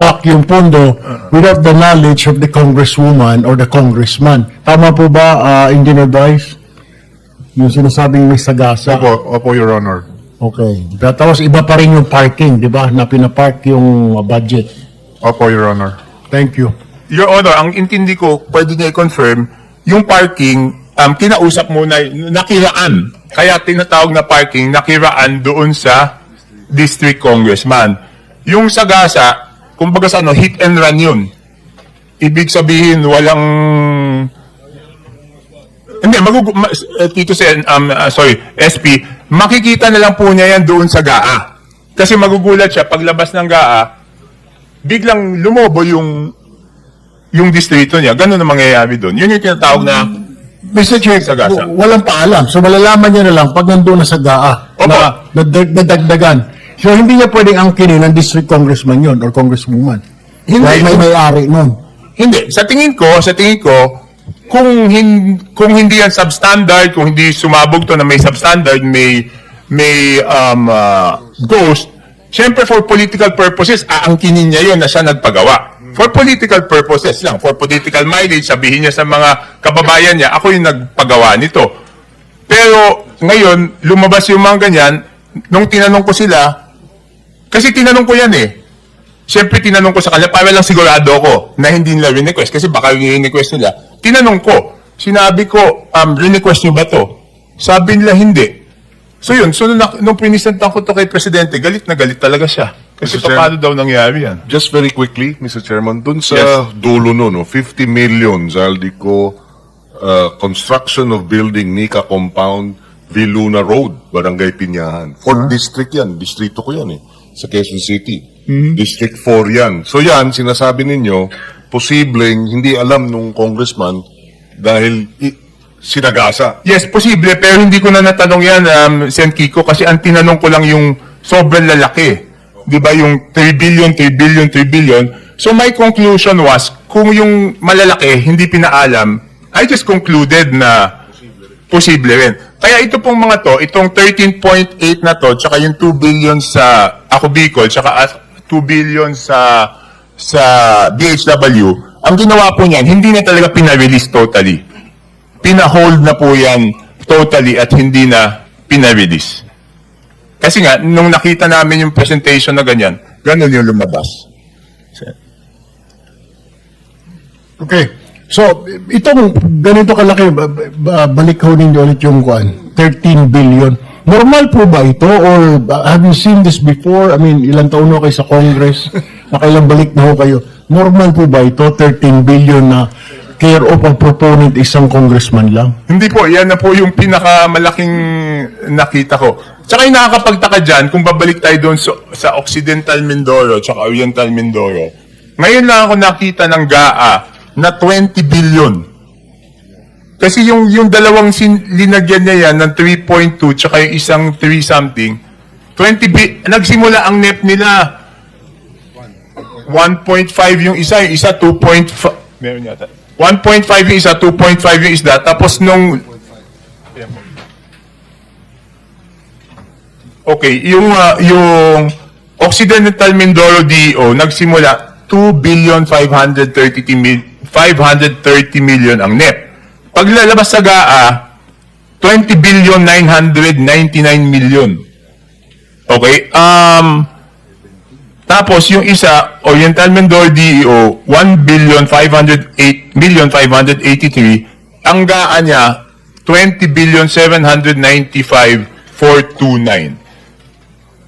back yung pondo without the knowledge of the congresswoman or the congressman. Tama po ba, uh, Engineer Bryce? Yung sinasabing may sagasa. Opo, opo, Your Honor. Okay. Tapos iba pa rin yung parking, di ba? Na pinapark yung uh, budget. Opo, Your Honor. Thank you. Your Honor, ang intindi ko, pwede niya i-confirm, yung parking, um, kinausap mo na nakiraan. Kaya tinatawag na parking, nakiraan doon sa district congressman. Yung sagasa, kumbaga sa ano, hit and run yun. Ibig sabihin, walang... Hindi, magug... Ma, uh, Tito Sen, um, uh, sorry, SP, makikita na lang po niya yan doon sa GAA. Kasi magugulat siya, paglabas ng GAA, biglang lumobo yung yung distrito niya, ganun ang mangyayari doon. Yun yung tinatawag na Mr. Chair, Sagasa. w- walang paalam. So malalaman niya na lang pag nandun na sa GAA Opo. na nadag- nadagdagan. So hindi niya pwedeng angkinin ng district congressman yon or congresswoman. Hindi. Dahil may may-ari nun. Hindi. Sa tingin ko, sa tingin ko, kung, hin, kung hindi yan substandard, kung hindi sumabog to na may substandard, may, may um, uh, ghost, syempre for political purposes, aangkinin niya yun na siya nagpagawa. For political purposes lang, for political mileage, sabihin niya sa mga kababayan niya, ako yung nagpagawa nito. Pero ngayon, lumabas yung mga ganyan, nung tinanong ko sila, kasi tinanong ko yan eh, Siyempre, tinanong ko sa kanila, para lang sigurado ako na hindi nila request kasi baka request nila. Tinanong ko, sinabi ko, um, request nyo ba to? Sabi nila, hindi. So yun, so nung, nung pinisentan ko to kay Presidente, galit na galit talaga siya. Kasi Mr. Chair. paano daw nangyari yan? Just very quickly, Mr. Chairman, dun sa Yes. dulo no, no, 50 million, Zaldico, uh, construction of building Nika Compound, Viluna Road, Barangay Pinyahan. Fourth District yan, distrito ko yan eh, sa Quezon City. District 4 yan. So yan, sinasabi ninyo, posibleng hindi alam nung congressman dahil sinagasa. Yes, posible, pero hindi ko na natanong yan, um, Sen Kiko, kasi ang tinanong ko lang yung sobrang lalaki. Di ba yung 3 billion, 3 billion, 3 billion. So my conclusion was, kung yung malalaki hindi pinaalam, I just concluded na posible rin. Kaya ito pong mga to, itong 13.8 na to, tsaka yung 2 billion sa Ako Bicol, tsaka as- 2 billion sa sa DHW, ang ginawa po niyan, hindi na talaga pinarelease totally pinahold na po yan totally at hindi na pinarelease. Kasi nga, nung nakita namin yung presentation na ganyan, ganun yung lumabas. Okay. So, itong ganito kalaki, ba- ba- balik ho ninyo ulit yung kuan, 13 billion. Normal po ba ito or have you seen this before? I mean, ilang taon na kayo sa Congress? Nakailang balik na ho kayo. Normal po ba ito, 13 billion na care of ang proponent isang congressman lang? Hindi po, yan na po yung pinakamalaking nakita ko. Tsaka yung nakakapagtaka dyan, kung babalik tayo doon sa, sa Occidental Mindoro tsaka Oriental Mindoro, ngayon lang ako nakita ng GAA na 20 billion. Kasi yung, yung dalawang sin, linagyan niya yan ng 3.2 tsaka yung isang 3 something, 20 bi, nagsimula ang NEP nila 1.5 yung isa, yung isa 2.5, meron yata. 1.5 yung isa, 2.5 yung isda, tapos nung Okay, yung ah, yung Occidental Mindoro DO nagsimula 2 billion 530 mil 530 million ang net. Paglalabas sa GAA 20 billion 999 million. Okay? Um tapos yung isa Oriental Mindoro DEO 1 billion 508 million 583 ang GAA niya 20 billion 795 429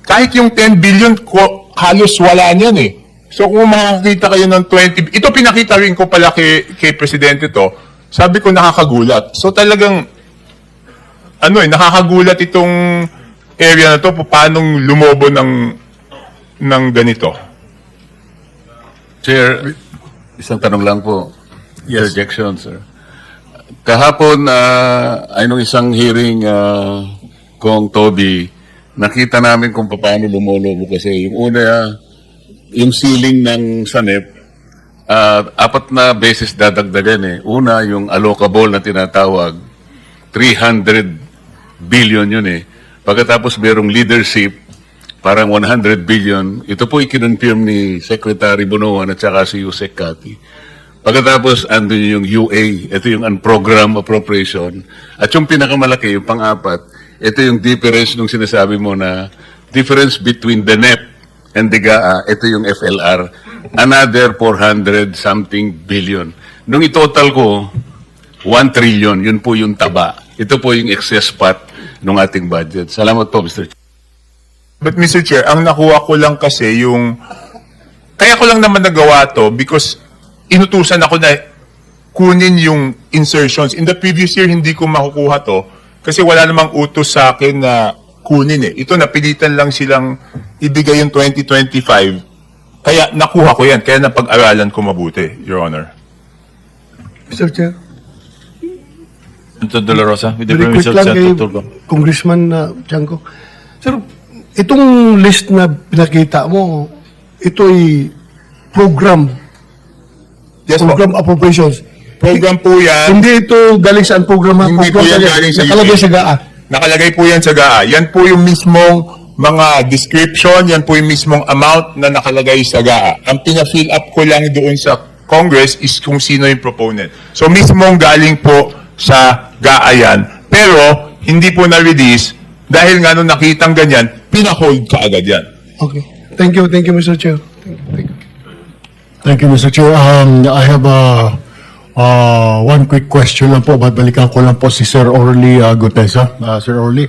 kahit yung 10 billion, halos wala niyan eh. So kung makakita kayo ng 20, ito pinakita rin ko pala kay, kay Presidente to, sabi ko nakakagulat. So talagang, ano eh, nakakagulat itong area na to, paano lumobo ng, ng ganito. Chair, isang tanong lang po. Yes. Interjection, sir. Kahapon, uh, ay nung isang hearing uh, kong Toby, nakita namin kung paano lumolobo kasi yung una, yung ceiling ng SANEP, uh, apat na beses dadagdagan eh. Una, yung allocable na tinatawag, 300 billion yun eh. Pagkatapos merong leadership, parang 100 billion. Ito po ikinonfirm ni Secretary Bonoan at saka si Yusek Kati. Pagkatapos, andun yung UA. Ito yung unprogrammed appropriation. At yung pinakamalaki, yung pang-apat, ito yung difference nung sinasabi mo na difference between the NEP and the GAA. Ito yung FLR. Another 400 something billion. Nung itotal ko, 1 trillion, yun po yung taba. Ito po yung excess pot ng ating budget. Salamat po, Mr. Chair. But Mr. Chair, ang nakuha ko lang kasi yung... Kaya ko lang naman nagawa to because inutusan ako na kunin yung insertions. In the previous year, hindi ko makukuha to kasi wala namang utos sa akin na kunin eh. Ito, napilitan lang silang ibigay yung 2025. Kaya nakuha ko yan. Kaya napag-aralan ko mabuti, Your Honor. Mr. Chair, Senator De La Rosa, with the very quick permission of lang kay Senator Turco. Congressman uh, Chanco. Sir, itong list na pinakita mo, ito ay program, Yes po. program appropriations. Program po yan. Hindi ito galing sa program? Hindi po Program yan talaga. galing sa Nakalagay UK. sa GAA. Nakalagay po yan sa GAA. Yan po yung mismong mga description, yan po yung mismong amount na nakalagay sa GAA. Ang pina-fill up ko lang doon sa Congress is kung sino yung proponent. So mismong galing po sa GAA yan. Pero hindi po na-release dahil nga nung nakitang ganyan, pina-hold ka agad yan. Okay. Thank you, thank you, Mr. Chair. Thank you, thank you. Thank you, Mr. Chair. Um, I have uh, uh, one quick question lang po. Babalikan ko lang po si Sir Orly uh, Gutesa. Uh, Sir Orly,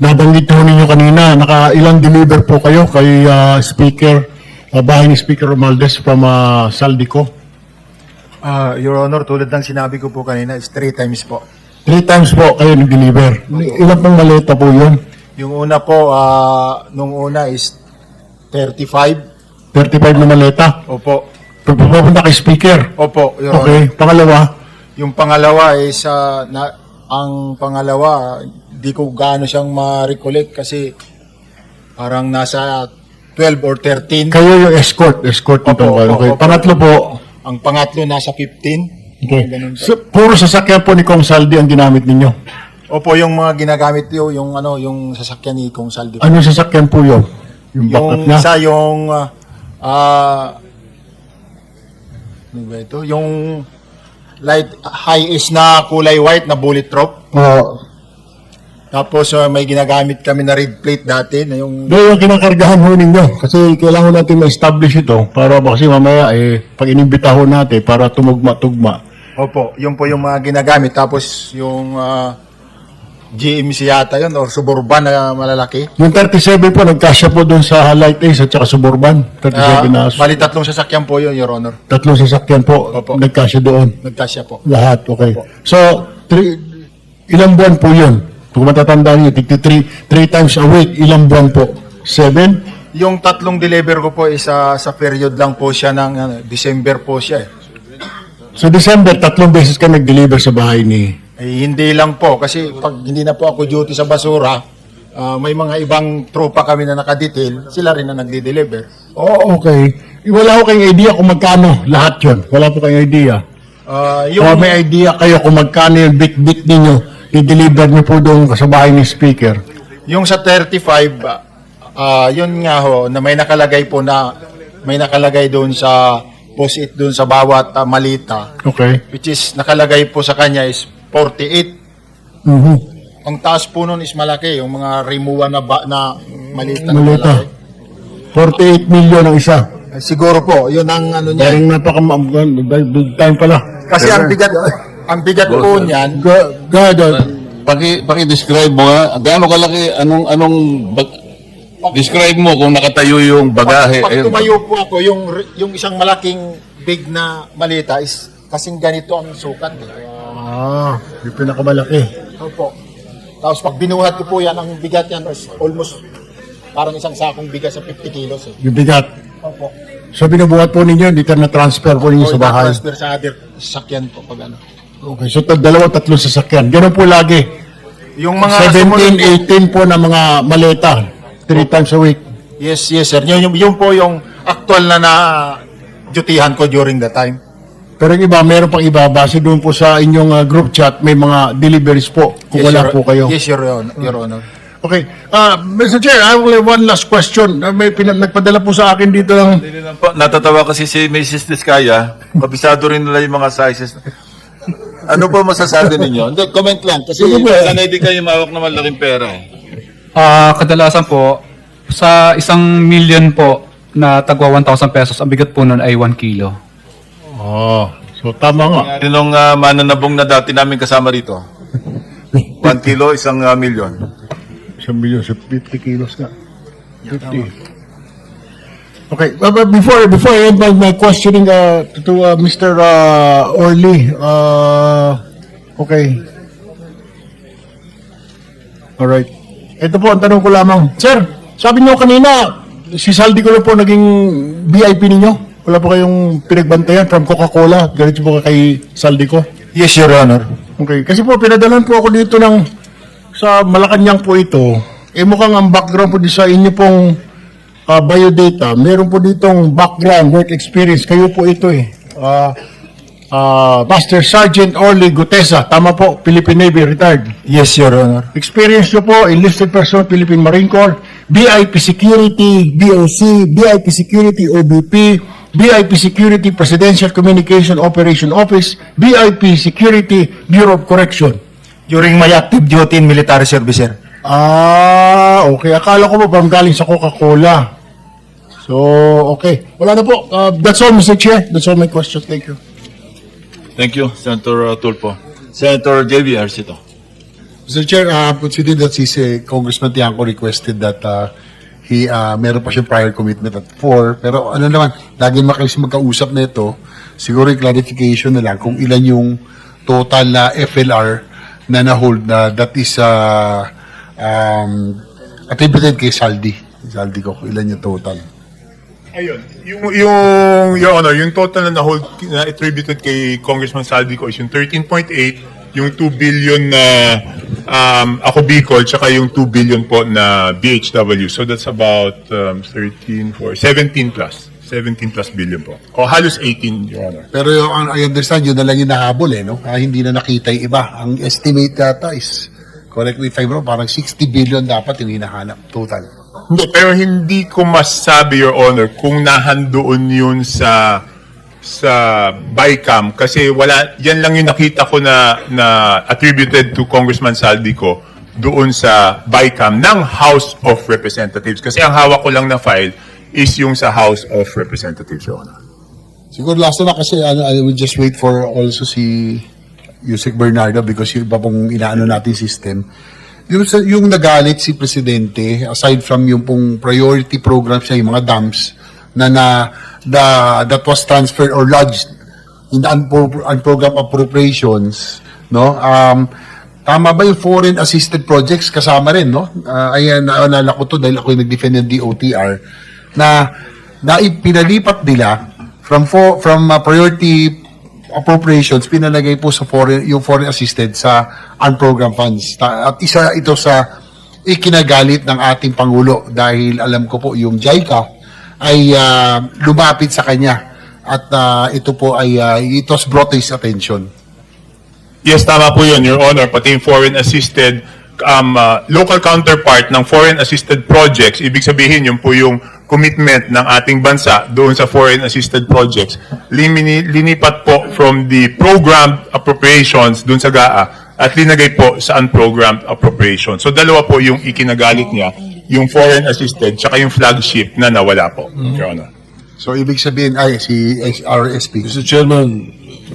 nabanggit ho ninyo kanina, naka ilang deliver po kayo kay uh, Speaker, uh, bahay ni Speaker Romaldes from uh, Saldico? Ah, Your Honor, tulad ng sinabi ko po kanina, is three times po. Three times po kayo nag-deliver. Ilan pong maleta po yun? Yung una po, ah, nung una is 35. 35 na maleta. Opo. Pupunta kay Speaker. Opo, Your Okay. Honor. Pangalawa, Yung pangalawa is, ah, na, ang pangalawa, di ko gaano siyang ma-recollect kasi parang nasa 12 or 13. kayo yung escort. Escort nito. Opo, opo, Okay. opo. Pangatlo po, Ang pangatlo nasa 15. Okay. Ganun po. So, puro sasakyan po ni Kong Saldi ang ginamit ninyo. Opo, yung mga ginagamit yo, yung ano, yung sasakyan ni Kong Saldi. Ano sasakyan po yun? Yung backup Yung niya? isa yung ah ah, ano ba ito? Yung light high is na kulay white na bullet drop. Oo. Tapos ah, may ginagamit kami na red plate dati na yung Doon yung kinakargahan ho ninyo. Kasi kailangan natin ma-establish ito para ba kasi mamaya eh, pag inimbita ho natin para tumugma-tugma. Opo, yun po yung mga ginagamit. Tapos yung ah, GMC yata yun or Suburban na malalaki. Yung 37 po, nagkasya po doon sa Light Ace at saka Suburban. 37 Ah, na bali tatlong sasakyan po yun, Your Honor. tatlong sasakyan po, Opo. nagkasya doon. Nagkasya po. Lahat, okay. So, three, ilang buwan po yun? Kung matatandaan niyo, tigti three, three times a week, ilang buwan po? Seven? Yung tatlong deliver ko po is ah, sa period lang po siya ng ano, December po siya eh. So, December, tatlong beses ka nag-deliver sa bahay ni Eh, hindi lang po kasi pag hindi na po ako duty sa basura, ah, may mga ibang tropa kami na nakadetail, sila rin na nagde-deliver. Oh, okay. Wala ko kayong idea kung magkano lahat yun. Wala po kayong idea. Ah, Yung, yung may idea kayo kung magkano yung bit-bit ninyo, i-deliver niyo po doon sa bahay ni speaker. yung sa 35 ah, ah, yun nga ho na may nakalagay po na may nakalagay doon sa post-it doon sa bawat ah, malita Okay. which is nakalagay po sa kanya is 48. Mhm. Ang taas po nun is malaki, yung mga rimuwa na ba, na malita. na Malita. malaki. 48 million ang isa. Eh, Siguro po, yun ang ano niya. Parang napaka big time pala. Kasi ang bigat, ang bigat po niyan, Ga, ga, Paki, paki-describe mo nga, gaano kalaki, anong, anong, bag- describe mo kung nakatayo yung bagahe. pag Ayun. tumayo po ako, yung, yung isang malaking big na malita is kasing ganito ang sukat. Eh. Ah, yung pinakamalaki. Opo. Tapos pag binuhat ko po yan, ang bigat yan is almost parang isang sakong bigas sa 50 kilos. Eh. Yung bigat. Opo. So binubuhat po ninyo, dito na transfer po ninyo O, sa bahay. transfer sa other sakyan po pag ano. Okay, so tat- dalawa, tatlong sasakyan. Ganun po lagi. Yung mga sumunod 17, 18 po na mga maleta. Three times a week. Yes, yes sir. Yun, yun, yun po yung actual na na dutihan ko during the time. Pero yung iba, meron pang iba. Base doon po sa inyong uh, group chat, may mga deliveries po kung Yes, wala Your- po kayo. Yes, Your Honor. Your Honor. Okay. Uh, Mr. Chair, I will have one last question. Uh, may pina- nagpadala po sa akin dito ng... Hindi lang po, natatawa kasi si Mrs. Diskaya, kabisado rin nila yung mga sizes. Ano po masasabi ninyo? Hindi, comment lang. Kasi po. sanay din kayo mawak na malaking pera eh. Ah, kadalasan po, sa isang million po na tagwa 1,000 pesos, ang bigat po nun ay 1 kilo. Oh, so tama nga. Yung uh, mananabong na dati namin kasama rito. 1 kilo, isang uh, milyon. Isang milyon sa 50 kilos nga. 50. Okay, uh, but before before I end my, my questioning uh, to, to uh, Mr. Uh, Orly, uh, okay. Alright. Ito po, ang tanong ko lamang. Sir, sabi niyo kanina, si Saldi ko po naging VIP ninyo? Wala po kayong pinagbantayan from Coca-Cola? Ganito po kay Saldi ko? Yes, Your Honor. Okay, kasi po pinadalan po ako dito ng sa Malacanang po ito. Eh mukhang ang background po di sa inyo pong ah, biodata, meron po ditong background, work experience. Kayo po ito eh. Ah, ah, Master Sergeant Orly Gutesa, tama po, Philippine Navy, retired. Yes, Your Honor. Experience nyo po, enlisted person, Philippine Marine Corps, BIP Security, BOC, BIP Security, OBP, BIP Security Presidential Communication Operation Office, BIP Security Bureau of Correction. During my active duty in military service, sir. Ah, okay. Akala ko po parang galing sa Coca-Cola. So, okay. Wala na po. Uh, that's all, Mr. Chair. That's all my questions. Thank you. Thank you, Senator uh, Tulfo. Senator JB Arcito. Mr. Chair, uh, considering that si si Congressman Tiangco requested that uh, he, uh, meron pa siyang prior commitment at 4, pero ano naman, lagi makalis magkausap na ito, siguro yung clarification na lang kung ilan yung total na FLR na na-hold na that is uh, um, attributed kay Saldi. Saldi ko, ilan yung total. Ayun, yung, yung, Your Honor, yung total na na-hold, na attributed kay Congressman Saldico is yung 13.8, yung 2 billion na um, ako Bicol, tsaka yung 2 billion po na BHW. So that's about um, 13, 4, 17 plus. 17 plus billion po. O halos 18, Your Honor. Pero yung, ang- I understand, yun na lang yung nahabol eh, no? Ah, hindi na nakita yung iba. Ang estimate data is, correct me if I'm wrong, parang 60 billion dapat yung hinahanap total. Hindi, pero hindi ko masabi, Your Honor, kung nahandoon yun sa sa BICAM kasi wala yan lang yung nakita ko na na attributed to Congressman Saldico doon sa BICAM ng House of Representatives kasi ang hawak ko lang na file is yung sa House of Representatives, Your. Siguro last na kasi ano, I will just wait for also si Yusek Bernardo because yung iba pong inaano natin system. Yung, yung nagalit si Presidente, aside from yung pong priority programs niya, yung mga dams, na, na the, that was transferred or lodged in the unpro- unprogrammed appropriations, no? Um, tama ba yung foreign assisted projects kasama rin, no? Uh, ayan, naalala ko to dahil ako yung nag-defend ng DOTR, na, na pinalipat nila from for, from uh, priority appropriations pinalagay po sa foreign yung foreign assisted sa unprogrammed funds. At isa ito sa ikinagalit ng ating pangulo dahil alam ko po yung JICA ay ah, lumapit sa kanya at ah, ito po ay ah, it was brought to his attention. Yes, tama po yun, Your Honor. Pati yung foreign assisted, um, uh, local counterpart ng foreign assisted projects, ibig sabihin yun po yung commitment ng ating bansa doon sa foreign assisted projects. Limini, linipat po from the programmed appropriations doon sa GAA at linagay po sa unprogrammed appropriations. So dalawa po yung ikinagalit niya, yung foreign assisted tsaka yung flagship na nawala po, Your Honor. So ibig sabihin ay si RSP. Mr. Chairman,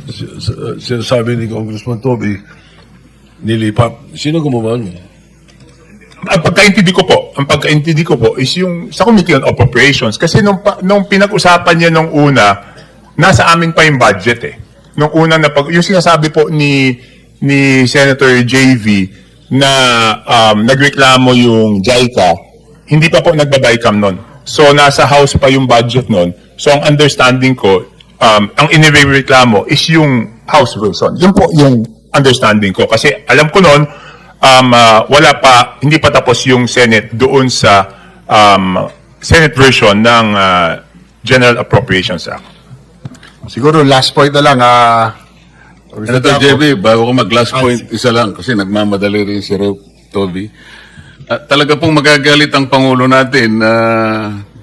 s- s- sinasabi ni Congressman Toby, nilipat. Sino gumawa niya? ang pagkaintindi ko po, ang pagkaintindi ko po is yung sa Committee on Appropriations kasi nung pa- nung pinag-usapan niya nung una, nasa amin pa yung budget eh. Nung una na pag yung sinasabi po ni ni Senator JV na um, nagreklamo yung JICA, hindi pa po nagbabaycam nun. So nasa house pa yung budget nun. So ang understanding ko, um, ang inireklamo is yung house version. Yun po yung understanding ko. Kasi alam ko nun, um, ah, wala pa, hindi pa tapos yung Senate doon sa um, Senate version ng ah, General Appropriations Act. Siguro last point na lang ah Senator JB, bago ko mag-last point, isa lang, kasi nagmamadali rin si Rev. Toby. Ah, talaga pong magagalit ang Pangulo natin na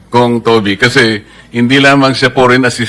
Kong Toby kasi hindi lamang siya foreign assistant